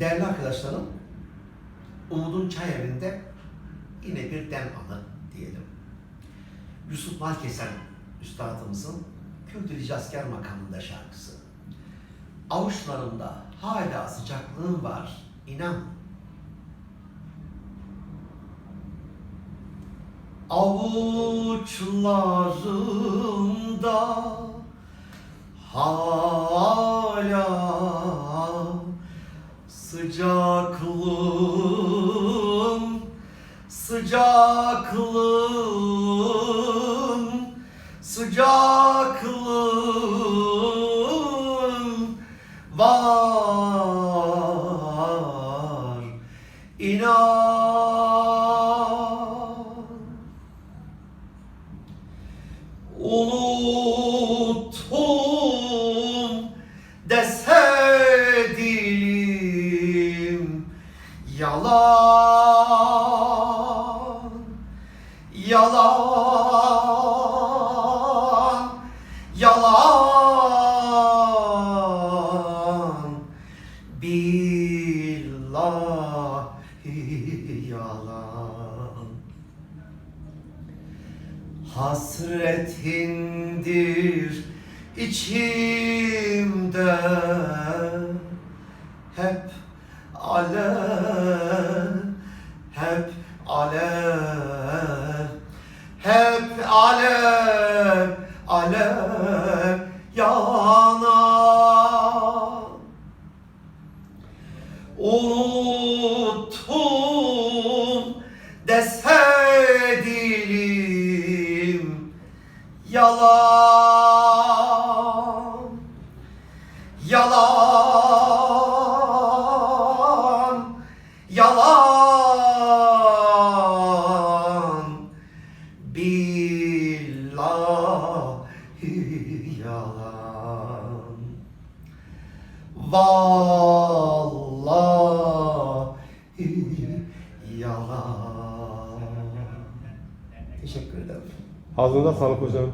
Değerli arkadaşlarım, Umut'un çay evinde yine bir dem anı diyelim. Yusuf Malkesen üstadımızın Kürdü Ricasker makamında şarkısı. Avuçlarımda hala sıcaklığın var, inan. Avuçlarımda hala sıcaklığım sıcaklığım sıcaklığım var. İnan. Unuttum yalan yalan. Billahi yalan. Hasretindir içimde. Hep alev hep alev hep alev alev yanar unuttum dese dilim yalan. Yalan yalan billahi yalan Vallahi yalan. Teşekkür ederim. Ağzınıza sağlık hocam.